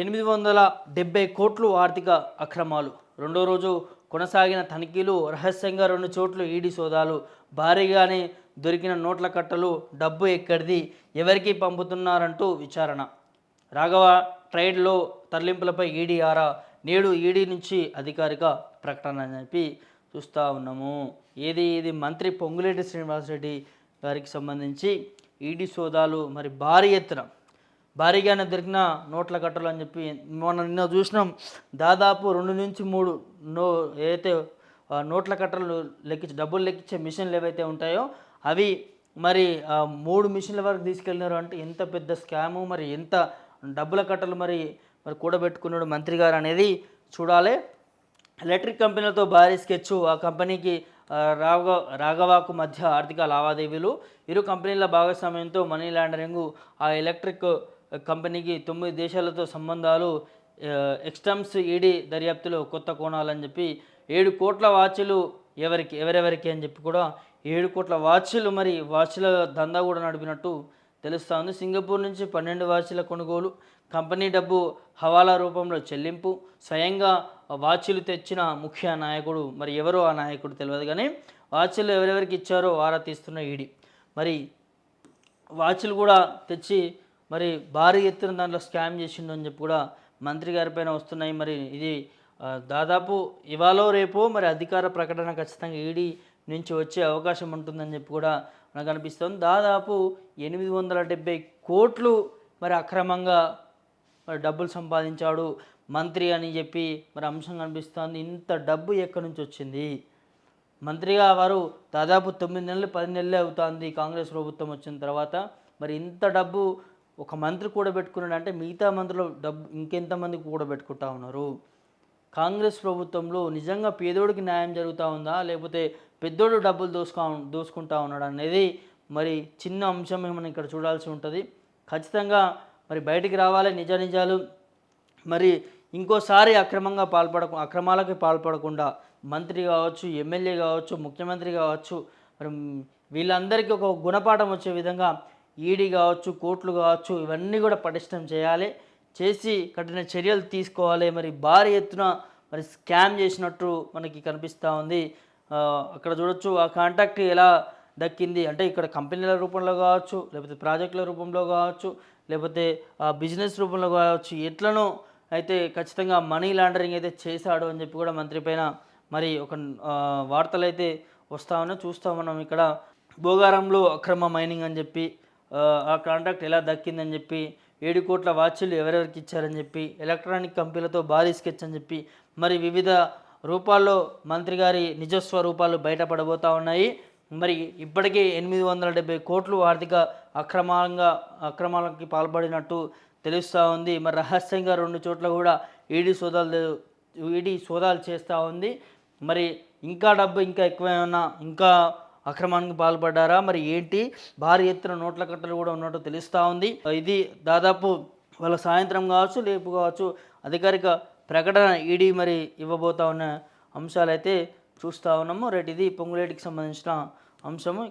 ఎనిమిది వందల డెబ్బై కోట్లు ఆర్థిక అక్రమాలు. రెండో రోజు కొనసాగిన తనిఖీలు రహస్యంగా రెండు చోట్ల ఈడీ సోదాలు. భారీగానే దొరికిన నోట్ల కట్టలు డబ్బు ఎక్కడిది ఎవరికి పంపుతున్నారంటూ విచారణ. రాఘవ ట్రైడ్లో తరలింపులపై ఈడీ ఆరా నేడు ఈడీ నుంచి అధికారిక ప్రకటన అని చెప్పి చూస్తూ ఉన్నాము. ఏది ఇది మంత్రి పొంగులేటి శ్రీనివాసరెడ్డి గారికి సంబంధించి ఈడీ సోదాలు మరి భారీ ఎత్తున భారీగానే దొరికిన నోట్ల కట్టలు అని చెప్పి మొన్న నిన్న చూసినాం. దాదాపు రెండు నుంచి మూడు నో ఏదైతే నోట్ల కట్టలు లెక్కించి డబ్బులు లెక్కించే మిషన్లు ఏవైతే ఉంటాయో అవి మరి ఆ, మూడు మిషన్ల వరకు తీసుకెళ్ళినారు అంటే ఎంత పెద్ద స్కాము మరి ఎంత డబ్బుల కట్టలు మరి మరి కూడబెట్టుకున్నాడు మంత్రి గారు అనేది చూడాలి. ఎలక్ట్రిక్ కంపెనీలతో భారీ స్కెచ్ ఆ కంపెనీకి రాఘ రాఘవ రాఘవాకు మధ్య ఆర్థిక లావాదేవీలు ఇరు కంపెనీల భాగస్వామ్యంతో మనీ లాండరింగ్ ఆ ఎలక్ట్రిక్ కంపెనీకి తొమ్మిది దేశాలతో సంబంధాలు ఎక్స్టమ్స్ ఈడీ దర్యాప్తులో కొత్త కోణాలని చెప్పి ఏడు కోట్ల వాచ్లు ఎవరికి ఎవరెవరికి అని చెప్పి కూడా ఏడు కోట్ల వాచ్లు మరి వాచ్ల దందా కూడా నడిపినట్టు తెలుస్తూ ఉంది సింగపూర్ నుంచి పన్నెండు వాచ్ల కొనుగోలు కంపెనీ డబ్బు హవాలా రూపంలో చెల్లింపు స్వయంగా వాచ్లు తెచ్చిన ముఖ్య నాయకుడు మరి ఎవరో ఆ నాయకుడు తెలియదు కానీ వాచ్లు ఎవరెవరికి ఇచ్చారో వారా తీస్తున్న ఈడీ. మరి వాచ్లు కూడా తెచ్చి మరి భారీ ఎత్తున దాంట్లో స్కామ్ చేసిండు అని చెప్పి కూడా మంత్రి గారి పైన వస్తున్నాయి. మరి ఇది దాదాపు ఇవాళ రేపో మరి అధికార ప్రకటన ఖచ్చితంగా ఈడీ నుంచి వచ్చే అవకాశం ఉంటుందని చెప్పి కూడా మనకు అనిపిస్తుంది. దాదాపు ఎనిమిది వందల డెబ్బై కోట్లు మరి అక్రమంగా మరి డబ్బులు సంపాదించాడు మంత్రి అని చెప్పి మరి అంశం కనిపిస్తుంది. ఇంత డబ్బు ఎక్కడి నుంచి వచ్చింది? మంత్రిగా వారు దాదాపు తొమ్మిది నెలలు పది నెలలే అవుతుంది కాంగ్రెస్ ప్రభుత్వం వచ్చిన తర్వాత. మరి ఇంత డబ్బు ఒక మంత్రి కూడా పెట్టుకున్నాడు అంటే మిగతా మంత్రులు డబ్బు ఇంకెంతమంది కూడా పెట్టుకుంటా ఉన్నారు? కాంగ్రెస్ ప్రభుత్వంలో నిజంగా పేదోడికి న్యాయం జరుగుతూ ఉందా? లేకపోతే పెద్దోడు డబ్బులు దోసుకా దోసుకుంటా ఉన్నాడు అనేది మరి చిన్న అంశమే మనం ఇక్కడ చూడాల్సి ఉంటుంది. ఖచ్చితంగా మరి బయటికి రావాలి నిజ నిజాలు. మరి ఇంకోసారి అక్రమంగా పాల్పడ అక్రమాలకి పాల్పడకుండా మంత్రి కావచ్చు ఎమ్మెల్యే కావచ్చు ముఖ్యమంత్రి కావచ్చు మరి వీళ్ళందరికీ ఒక గుణపాఠం వచ్చే విధంగా ఈడీ కావచ్చు కోర్టులు కావచ్చు ఇవన్నీ కూడా పటిష్టం చేయాలి. చేసి కఠిన చర్యలు తీసుకోవాలి. మరి భారీ ఎత్తున మరి స్కామ్ చేసినట్టు మనకి కనిపిస్తూ ఉంది. అక్కడ చూడొచ్చు ఆ కాంటాక్ట్ ఎలా దక్కింది? అంటే ఇక్కడ కంపెనీల రూపంలో కావచ్చు లేకపోతే ప్రాజెక్టుల రూపంలో కావచ్చు లేకపోతే ఆ బిజినెస్ రూపంలో కావచ్చు ఎట్లనో అయితే ఖచ్చితంగా మనీ లాండరింగ్ అయితే చేశాడు అని చెప్పి కూడా మంత్రి పైన మరి ఒక వార్తలు అయితే వస్తామని చూస్తాం మనం ఇక్కడ. భోగారంలో అక్రమ మైనింగ్ అని చెప్పి ఆ, కాంట్రాక్ట్ ఎలా దక్కిందని చెప్పి ఏడు కోట్ల వాచ్లు ఎవరెవరికి ఇచ్చారని చెప్పి ఎలక్ట్రానిక్ కంపెనీలతో భారీ స్కెచ్ అని చెప్పి మరి వివిధ రూపాల్లో మంత్రి గారి నిజస్వరూపాలు బయటపడబోతా ఉన్నాయి. మరి ఇప్పటికే ఎనిమిది వందల డెబ్బై కోట్లు ఆర్థిక అక్రమంగా అక్రమాలకి పాల్పడినట్టు తెలుస్తూ ఉంది. మరి రహస్యంగా రెండు చోట్ల కూడా ఈడీ సోదాలు ఈడీ సోదాలు చేస్తూ ఉంది. మరి ఇంకా డబ్బు ఇంకా ఎక్కువైనా ఇంకా అక్రమానికి పాల్పడ్డారా? మరి ఏంటి? భారీ ఎత్తున నోట్ల కట్టలు కూడా ఉన్నట్టు తెలుస్తూ ఉంది. ఇది దాదాపు వాళ్ళ సాయంత్రం కావచ్చు రేపు కావచ్చు అధికారిక ప్రకటన ఈడీ మరి ఇవ్వబోతా ఉన్న అంశాలైతే చూస్తూ ఉన్నాము. రేటు ఇది పొంగులేటికి సంబంధించిన అంశము.